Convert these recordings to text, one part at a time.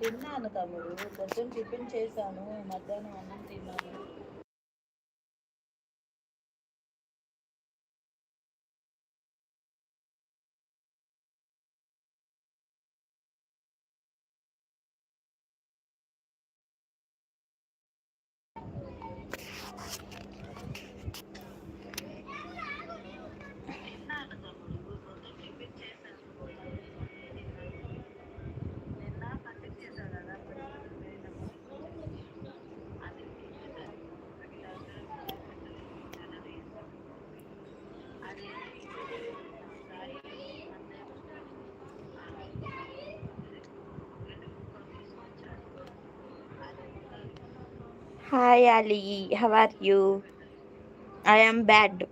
తిన్నాను తమ్ముడు. కొంచెం టిఫిన్ చేశాను. మధ్యాహ్నం అన్నం తిన్నాను. Hi Ali, how are you? I am bad.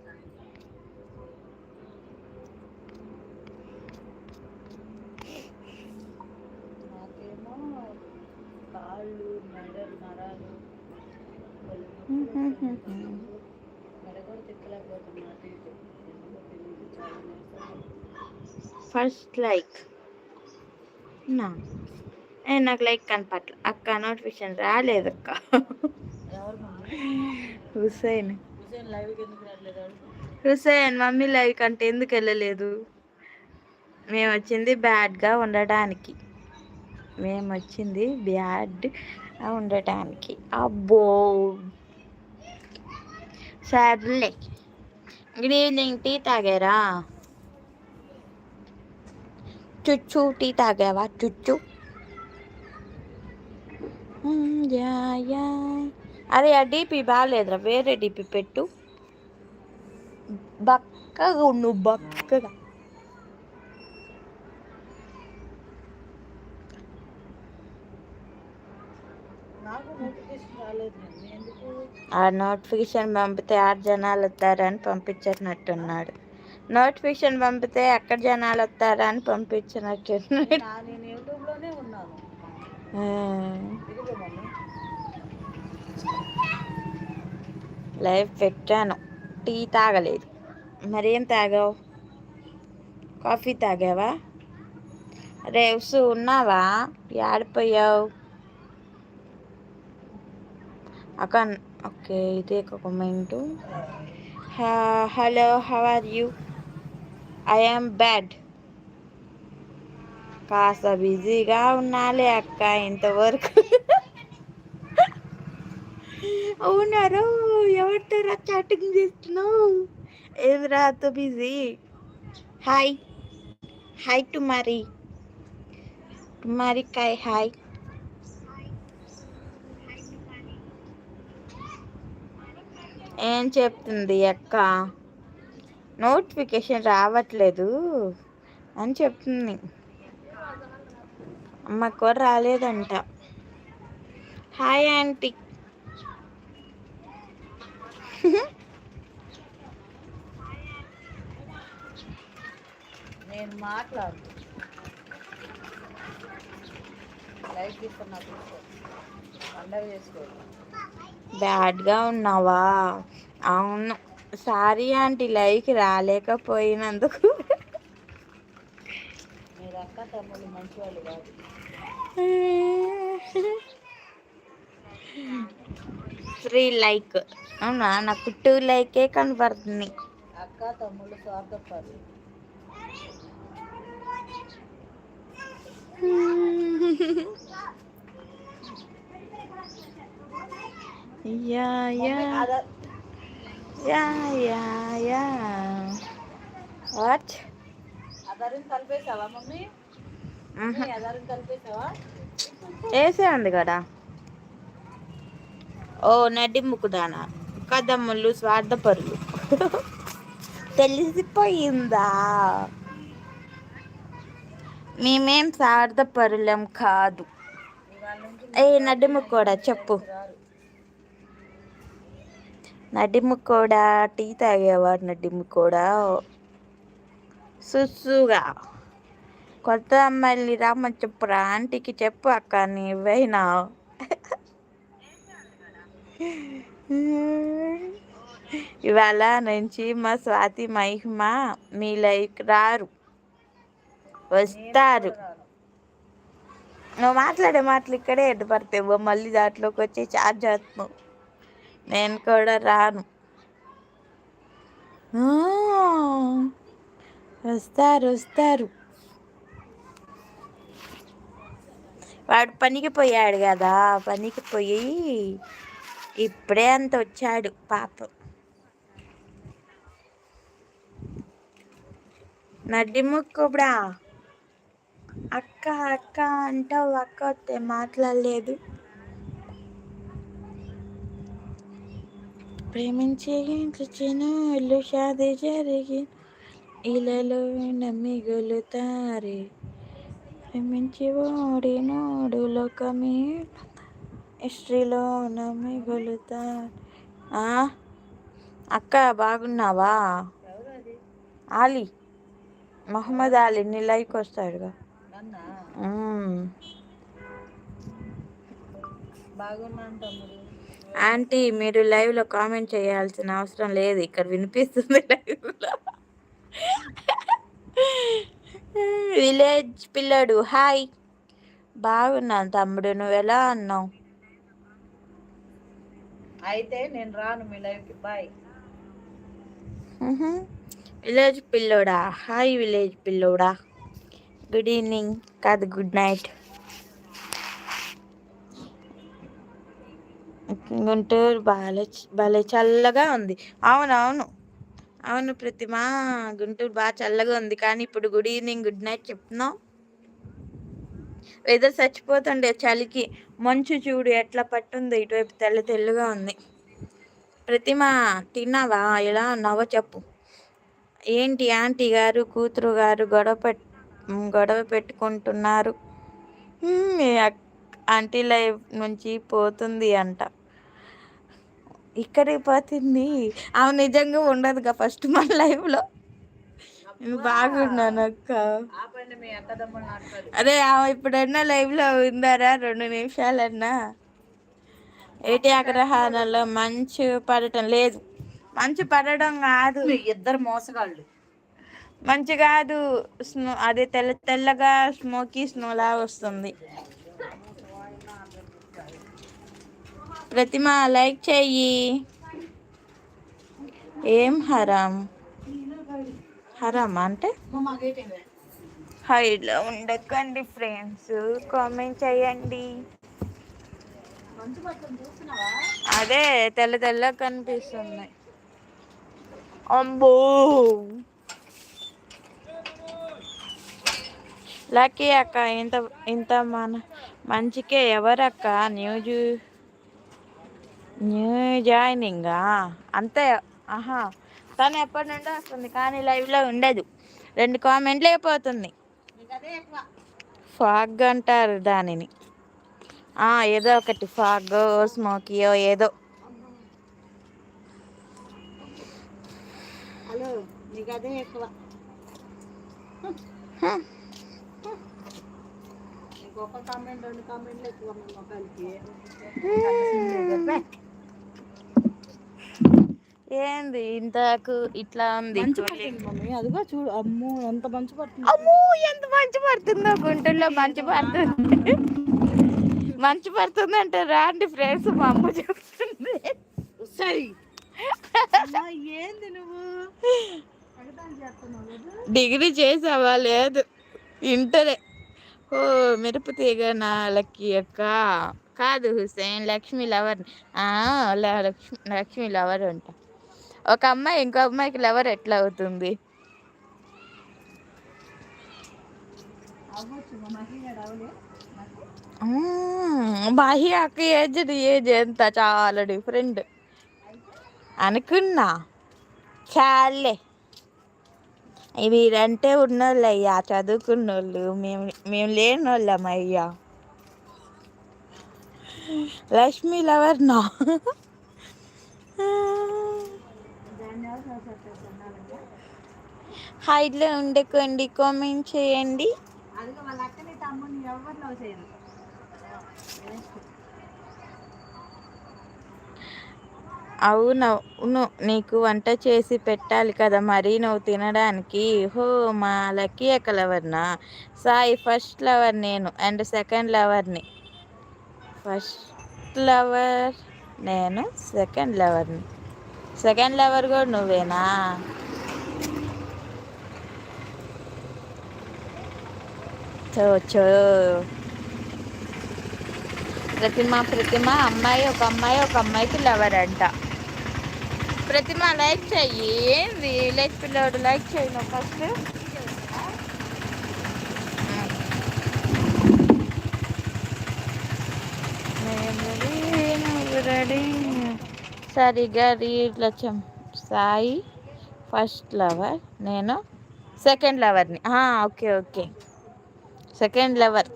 Mm-hmm. First like no. నాకు లైక్ కనపట్ల అక్క నోటిఫికేషన్ రాలేదు అక్క హుసేన్ హుసేన్ మమ్మీ లైవ్ కంటే ఎందుకు వెళ్ళలేదు? మేము వచ్చింది బ్యాడ్గా ఉండడానికి మేము వచ్చింది బ్యాడ్ ఉండటానికి. అబ్బో! సర్లే. గుడ్ ఈవినింగ్ టీ తాగారా? చుచ్చు టీ తాగావా? చుచ్చు. అరే ఆ డీపీ బాగాలేదురా వేరే డీపీ పెట్టు. బక్కగా ఉండు బక్కగా. ఆ నోటిఫికేషన్ పంపితే ఆరు జనాలు వస్తారని పంపించినట్టున్నాడు. నోటిఫికేషన్ పంపితే ఎక్కడ జనాలు వస్తారని పంపించినట్టున్నాడు. లైవ్ పెట్టాను. టీ తాగలేదు. మరేం తాగావు? కాఫీ తాగావా? రేవ్స్ ఉన్నావా? ఆడిపోయావు అక్క ఓకే ఇదే ఒక comment. Hello how are you? I am bad. కాస్త బిజీగా ఉన్నాలే అక్క ఇంతవరకు. అవునారు? ఎవరితో చాటింగ్ చేస్తున్నావు? ఏదిరా అంత బిజీ? హాయ్. హాయ్ టు మరి మరి కాయ్ హాయ్. ఏం చెప్తుంది అక్క? నోటిఫికేషన్ రావట్లేదు అని చెప్తుంది. అమ్మకు కూడా రాలేదంట. Hi aunty. నేను మాట్లాడు లైక్ ఇస్తున్నా తీసుకో. పండగ చేసుకో. బ్యాడ్గా ఉన్నావా? అవును. సారీ ఆంటీ లైక్ రాలేకపోయినందుకు. మీరు అక్క తమ్ముళ్ళు మంచి వాళ్ళు కాదు. త్రీ లైక్ అవునా? నాకు టూ లైకే కనపడుతుంది అక్క తమ్ముళ్ళు స్వార్థపరులు. Yeah yeah. Yeah yeah yeah. What ఆధారం కలిపేసావా మమ్మీ? ఆధారం కలిపేసావా? వేసే ఉంది కదా. ఓ నడిముకుదానా కదమ్ములు స్వార్థపరులు. తెలిసిపోయిందా? మేమేం స్వార్థపరులం కాదు. ఏ నడిము కూడా చెప్పు. రారు నడిము కూడా టీ తాగేవారు నడిము కూడా సుస్సుగా. కొత్త అమ్మాయిని రామని చెప్పురా. ఆంటీకి చెప్పు అక్క నీవైనా ఇవాళ నుంచి మా స్వాతి మహిమ మీ లైక్ రారు. వస్తారు. నువ్వు మాట్లాడే మాటలు ఇక్కడే ఎడ్డపడతావు మళ్ళీ దాంట్లోకి వచ్చి చార్జ్ చేస్తున్నావు. నేను కూడా రాను. వస్తారు వస్తారు. వాడు పనికి పోయాడు కదా పనికి పోయి ఇప్పుడే అంత వచ్చాడు పాపం. నడ్డి అక్క అక్క అంటావు అక్క వస్తే మాట్లాడలేదు. ప్రేమించే ఇంట్లో ఇల్లు షాది జరిగి ఇలలో నమ్మి గొలుతారే. ఓడి నోడు లోకమే హిస్టరీలో నమ్మిగలుతారు ఆ? అక్క బాగున్నావా? ఆలీ మహమ్మద్ అలీ నీ లైక్ వస్తాడుగా. ఆంటీ మీరు లైవ్లో కామెంట్ చేయాల్సిన అవసరం లేదు. ఇక్కడ వినిపిస్తుంది లైవ్లో. విలేజ్ పిల్లడు. హాయ్. బాగున్నాను తమ్ముడు. నువ్వు ఎలా అన్నావు అయితే నేను రాను మీ లైఫ్కి. బాయ్. విలేజ్ పిల్లోడా? Hi village పిల్లోడా? Good evening. కాదు గుడ్ నైట్. గుంటూరు బాగా భలే చల్లగా ఉంది. అవును అవును ప్రతిమా ప్రతిమ గుంటూరు బాగా చల్లగా ఉంది. కానీ ఇప్పుడు గుడ్ ఈవినింగ్ గుడ్ నైట్ చెప్తున్నావు. వెదర్ చచ్చిపోతుండే చలికి. మంచు చూడు ఎట్లా పట్టుంది ఇటువైపు తెల్ల తెల్లగా ఉంది. ప్రతిమ తిన్నావా? ఎలా ఉన్నావో చెప్పు. ఏంటి ఆంటీ గారు కూతురు గారు గొడవ పెట్ గొడవ పెట్టుకుంటున్నారు? ఆంటీ లైఫ్ నుంచి పోతుంది అంట. ఇక్కడికి పోతుంది. ఆమె నిజంగా ఉండదుగా ఫస్ట్ మన లైఫ్లో నేను బాగున్నాను అక్క. అదే ఆమె ఇప్పుడన్నా లైవ్లో ఉందారా? రెండు నిమిషాలన్నా. ఏటి అగ్రహారంలో మంచు పడటం లేదు. మంచు పడడం కాదు. ఇద్దరు మోసగాళ్ళు. మంచి కాదు. స్నో అదే తెల్ల తెల్లగా స్మోకీ స్నోలా వస్తుంది. ప్రతిమ లైక్ చెయ్యి. ఏం హరం? హరం అంటే? హైలో ఉండకండి ఫ్రెండ్స్ కామెంట్ చేయండి అదే తెల్ల తెల్ల కనిపిస్తుంది. అంబో లక్కీ అక్క ఇంత ఇంత మన మంచికే ఎవరక్క? న్యూ జూ న్యూ జాయినింగా? అంతే. ఆహా. తను ఎప్పటి నుండో వస్తుంది కానీ లైవ్లో ఉండదు. రెండు కామెంట్లు అయిపోతుంది ఫాగ్ అంటారు దానిని. ఆ, ఏదో ఒకటి. ఫాగ్ స్మోకియో ఏదో. కామెంట్ రెండు కామెంట్లు ఎక్కువ మీ మొక్కలకి ఏంది ఇంతకు ఇట్లా ఉంది? అదిగో చూడు. అమ్మో ఎంత మంచు పట్టింది అమ్మో ఎంత మంచు పడుతుందో గుంటూరులో మంచు పడుతుంది. మంచు పడుతుంది అంటే రాండి ఫ్రెండ్స్ మా అమ్మ చెప్తుంది. సరి. ఏంది నువ్వు? డిగ్రీ చేసావా? లేదు. ఇంటరే. ఓ మిరప తీగ నా లక్కీ అక్క. కాదు హుసేన్ లక్ష్మి లవర్. లక్ష్మి లక్ష్మి లవర్ అంట. ఒక అమ్మాయి ఇంకో అమ్మాయికి లవర్ ఎట్లా అవుతుంది? అవ్వచ్చు ఏజ్ ఏజ్ ఎంత? చాలా డిఫరెంట్. అనుకున్నా. చాలే. మీరంటే ఉన్నోళ్ళు అయ్యా చదువుకున్నోళ్ళు. మేము మేము లేని వాళ్ళం అయ్యా. లక్ష్మి లవర్నా నా దాన్ని ఎవరు చెప్పేసి హైట్లో ఉండకండి కామెంట్ చేయండి. అవునవును నీకు వంట చేసి పెట్టాలి కదా మరి నువ్వు తినడానికి. హో మా లక్కీ ఎక్కలవర్నా సాయి ఫస్ట్ లవర్ నేను అండ్ సెకండ్ లవర్ని ఫస్ట్ లవర్ నేను సెకండ్ లవర్ని సెకండ్ లవర్ కూడా నువ్వేనా? చో ప్రతిమ ప్రతిమ అమ్మాయి ఒక అమ్మాయి ఒక అమ్మాయికి లవర్ అంట. ప్రతిమ లైక్ చెయ్యి. ఏంది? లైక్ పిల్లోడు లైక్ చేయను ఫస్ట్. రెడీ సరిగా రీలచం సాయి ఫస్ట్ లవర్ నేను సెకండ్ లవర్ని ఓకే ఓకే. సెకండ్ లవర్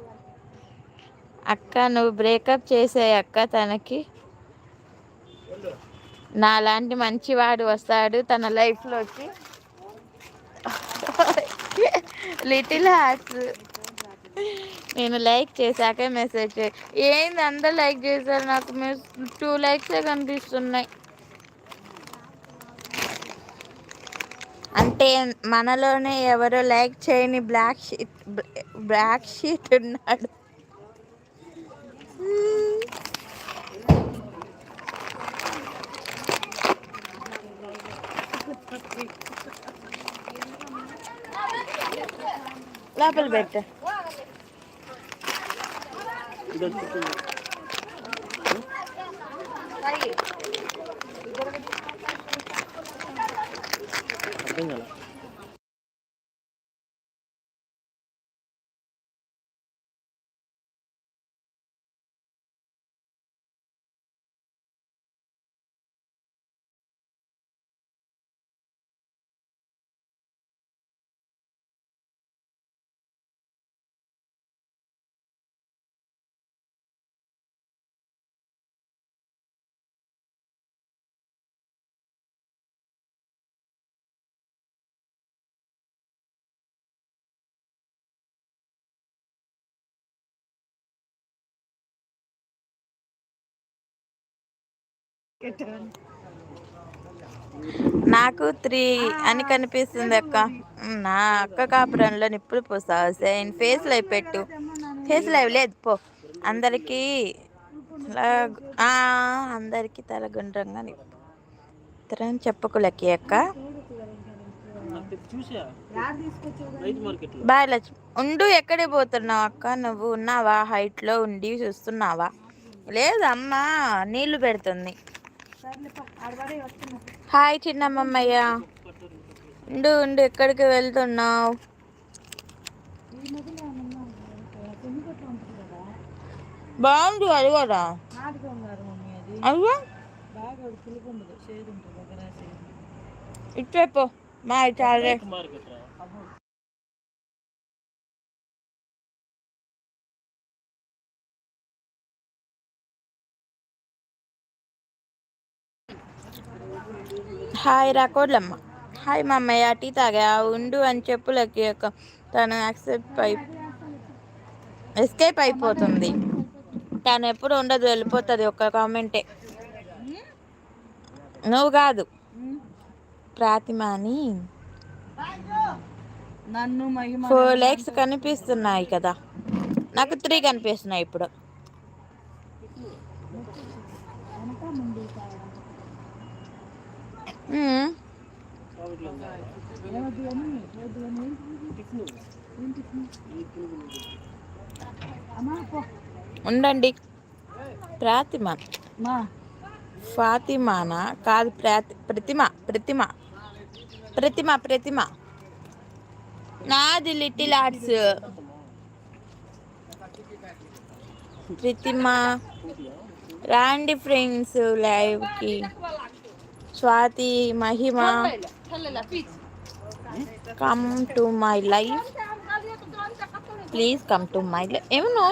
అక్క నువ్వు బ్రేకప్ చేసే అక్క తనకి నాలాంటి మంచివాడు వస్తాడు తన లైఫ్లోకి లిటిల్ హార్ట్స్. నేను లైక్ చేశాక మెసేజ్ ఏంది అందరు లైక్ చేశారు నాకు? టూ లైక్సే కనిపిస్తున్నాయి. అంటే మనలోనే ఎవరో లైక్ చేయని బ్లాక్ షీట్ బ్లాక్ షీట్ ఉన్నాడు. లోపల పెట్ట. అర్థం కదా నాకు త్రీ అని కనిపిస్తుంది అక్క. నా అక్క కాపురంలో నిప్పులు పోస్తావు సేన్ ఫేస్ లైవ్ పెట్టు. ఫేస్ లైవ్ లేదు పో. అందరికీ అందరికీ తలగుండ్రంగా నిప్పు. చెప్పకు లక్కీ అక్క. బాయ్ లక్ష్మి. ఉండు ఎక్కడే పోతున్నావు అక్క? నువ్వు ఉన్నావా? హైట్లో ఉండి చూస్తున్నావా? లేదమ్మా నీళ్ళు పెడుతుంది. హాయ్ చిన్నమ్మయ్య. ఉండు ఉండు ఎక్కడికి వెళ్తున్నావు? బాగుంది అది కూడా అయ్యో ఇచ్చేపో మా చాలే హాయ్ రాకోడ్లమ్మ. హాయ్ మా అమ్మయ్య టీ తాగా ఉండు అని చెప్పు లక్కీ యొక్క తను యాక్సెప్ట్ అయి ఎస్కేప్ అయిపోతుంది. తను ఎప్పుడు ఉండదు వెళ్ళిపోతుంది ఒక కామెంటే నువ్వు కాదు. ప్రాతిమాని నన్ను ఫోర్ లైక్స్ కనిపిస్తున్నాయి కదా. నాకు త్రీ కనిపిస్తున్నాయి ఇప్పుడు. ఉండండి. ప్రాతిమ. ఫాతిమానా? కాదు ప్రాతి ప్రతిమ ప్రతిమ. ప్రతిమ ప్రతిమ. నాది లిటిల్ ఆర్ట్స్. ప్రతిమ. రాండి ఫ్రెండ్స్ లైవ్కి. Swathi Mahima. Come to my life please come to my life ఏమో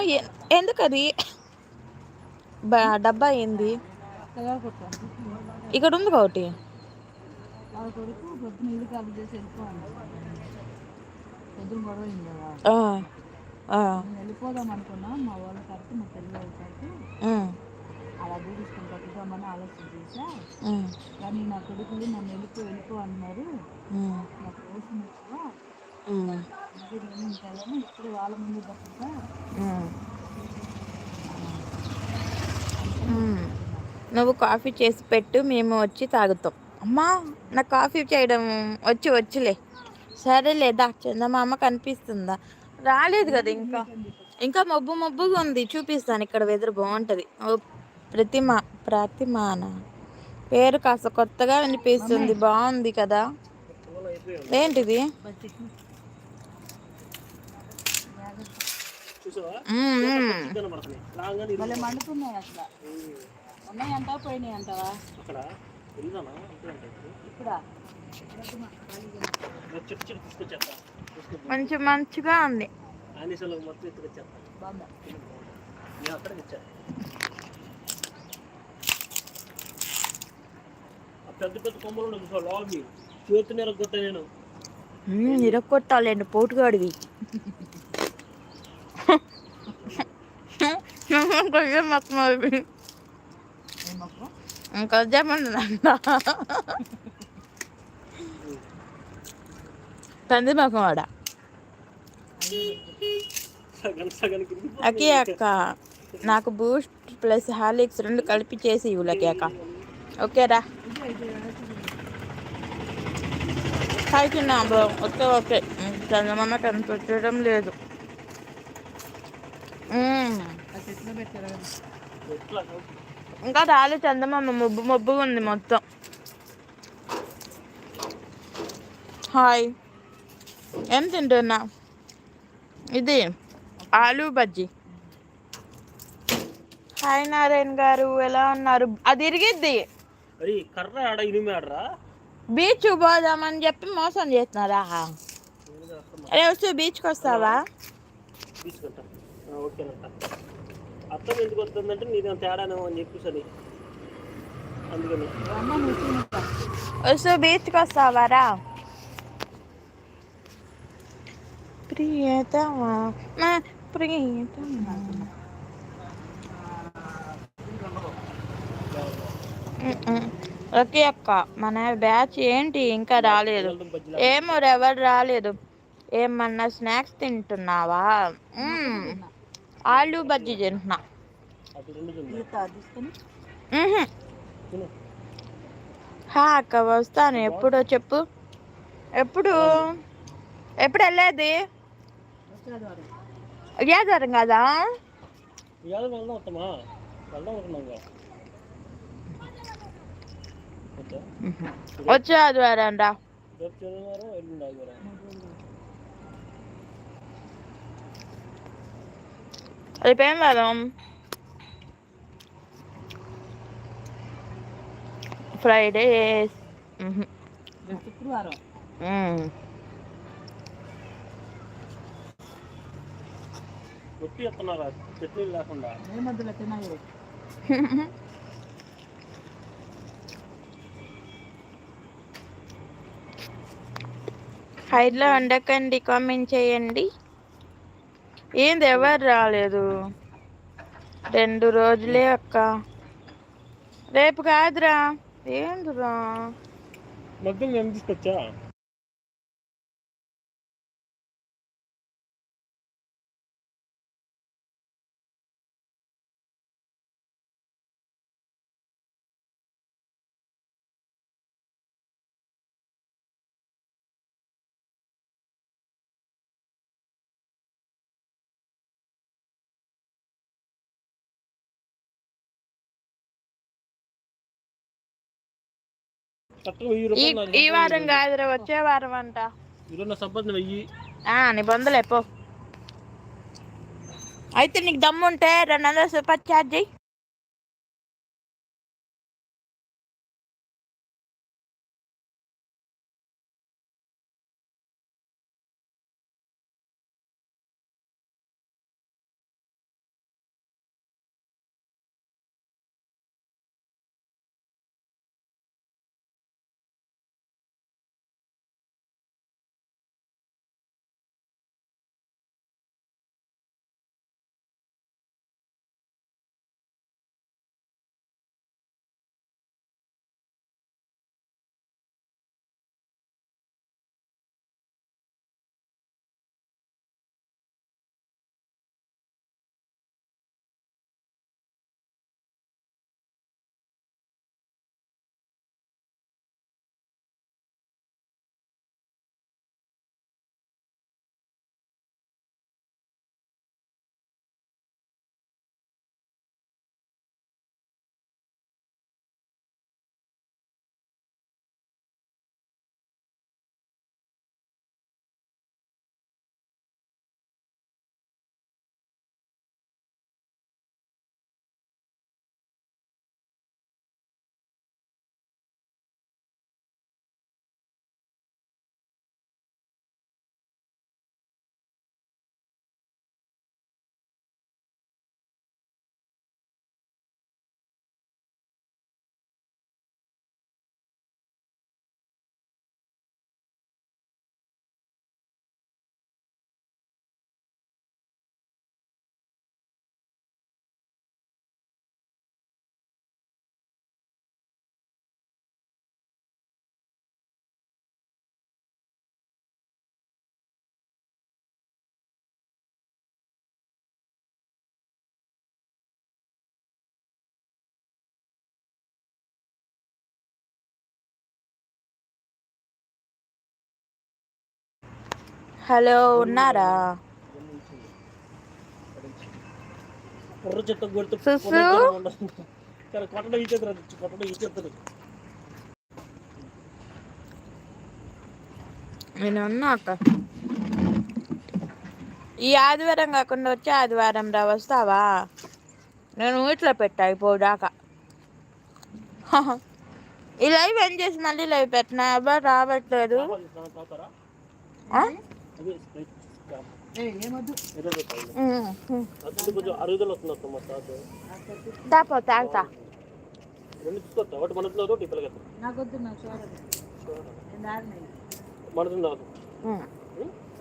ఎందుకు అది? డబ్బా ఏంది? ఇక్కడ ఉంది ఒకటి. వెళ్ళిపోదాం అనుకున్నా మా వాళ్ళ కరెక్ట్ మా పెళ్ళి అలా తీసుకొని కట్టుదామని ఆలోచన చేశా. కానీ నా కొడుకులు నన్ను వెళ్ళిపో వెళ్ళిపో అన్నారు. నాకు కోసం ఎక్కువ. నేను ఉంటాను ఇప్పుడు వాళ్ళ ముందు. ఉమ్. నువ్వు కాఫీ చేసి పెట్టు మేము వచ్చి తాగుతాం. అమ్మా నాకు కాఫీ చేయడం వచ్చి వచ్చిలే. సరే లేదా చందమామ కనిపిస్తుందా? రాలేదు కదా ఇంకా. ఇంకా మబ్బు మబ్బుగా ఉంది. చూపిస్తాను ఇక్కడ వెదర్ బాగుంటుంది. ప్రతిమ ప్రతిమాన. పేరు కాస్త కొత్తగా వినిపిస్తుంది. బాగుంది కదా? ఏంటిది? చూసావా? మ్మ్, మ్మ్. కనబడుతున్నాయి రాగానే ఇరుగు. భలే మండుతున్నాయి అసలు ఉన్నాయంటా పోయినాయి అంటావా అక్కడ వెళ్దామా అంతే అంటే ఇప్పుడా చెట్టు చెట్టు తీసుకొచ్చేస్తా తీసుకొచ్చి మంచి మంచిగా ఉంది ఆనిసలు మొత్తం ఎత్తుకొచ్చేస్తా బాగుందా నేను అక్కడ ఇచ్చా ఆ పెద్ద పెద్ద కొమ్మలు ఉండదు చూసావా లాగి. చేతి నిరగొట్ట నేను. మ్మ్, ఇరక్కొట్టాలండి పోటుగాడివి. మరి ఏం మొక్క కంది వాడ అకి అక్క నాకు బూస్ట్ ప్లస్ హార్లిక్స్ రెండు కలిపి చేసి ఇవ్వలకి అక్క. ఓకేరా. కాల్చున్నా బ్రో. Okay okay. చందమామ కనిపించడం లేదు. ఇంకా రాలే చందమామ. మబ్బు మబ్బుగా ఉంది మొత్తం. హాయ్. ఏం తింటున్నా? ఇది ఆలూ బజ్జీ. హాయ్ నారాయణ గారు. ఎలా ఉన్నారు? అది ఇరిగిద్ది. కర్ర ఆడ ఇనిమి ఆడరా బీచ్ పోదామని చెప్పి మోసం చేస్తున్నారా? రే వస్తూ బీచ్కి వస్తావా తీసుకుంటా ఓకేనంట. అర్థం ఎందుకు వస్తుందంటే నీది తేడానేమో అని చెప్పేసి అని. అందుకని. వస్తూ బీచ్కి వస్తావారా ప్రియతమా? ప్రియతమా మ్మ్. ఓకే అక్క మన బ్యాచ్ ఏంటి? ఇంకా రాలేదు. ఏమో ఎవరు రాలేదు. ఏమన్నా స్నాక్స్ తింటున్నావా? ఆలు బజ్జీ తింటున్నా. హా అక్క వస్తాను. ఎప్పుడో చెప్పు. ఎప్పుడు? ఎప్పుడు వెళ్ళేది? వచ్చేది కదా ఇవాళ వెళ్దాం వస్తామా వెళ్దాం అనుకున్నాం ఓకే. వచ్చే ఆదివారం రా. రేపు వారం ఫ్రైడే. శుక్రవారం. చట్నీలు లేకుండా. ఏ మధ్యలో తిన్నాయి హైడ్లో వండకండి కామెంట్ చేయండి. ఏంది ఎవరు రాలేదు? రెండు రోజులే అక్క. రేపు కాదురా. ఏందిరా? మగ్గం తీసుకొచ్చా? ఈ వారం కాదురా వచ్చే వారం అంట. ఈరోజు నా సంపాదన వెయ్యి. ఆ, నీ బొందలే పో అయితే నీకు దమ్ముంటే రెండు వందలు సూపర్ ఛార్జ్ చెయ్యి కొట్టడం ఇచ్చేస్తారు నేను ఉన్నా అక్క. ఈ ఆదివారం కాకుండా వచ్చే ఆదివారం రా వస్తావా? నేను వీటిలో పెట్టా అయిపోదాకా ఈ లైవ్ ఏం చేసి మళ్ళీ లైవ్ పెట్టినా? ఎవరు రావట్లేదు. తాపో తాగుతా.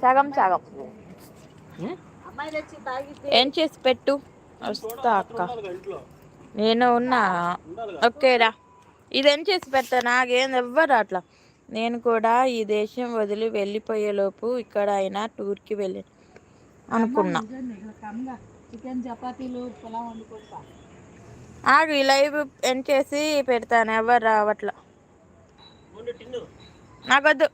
సగం సగం ఏం చేసి పెట్టు వస్తా అక్క నేను ఉన్నా ఓకేరా ఇదేం చేసి పెడతా నాకేం ఎవ్వరు అట్లా నేను కూడా ఈ దేశం వదిలి వెళ్ళిపోయేలోపు ఇక్కడ అయినా టూర్కి వెళ్ళి అనుకున్నా. చికెన్ చపాతీలు పొలం వండుకుంటా ఆగు ఈ లైవ్ ఎండ్ చేసి పెడతాను. ఎవరు రావట్లా? నాకొద్దు.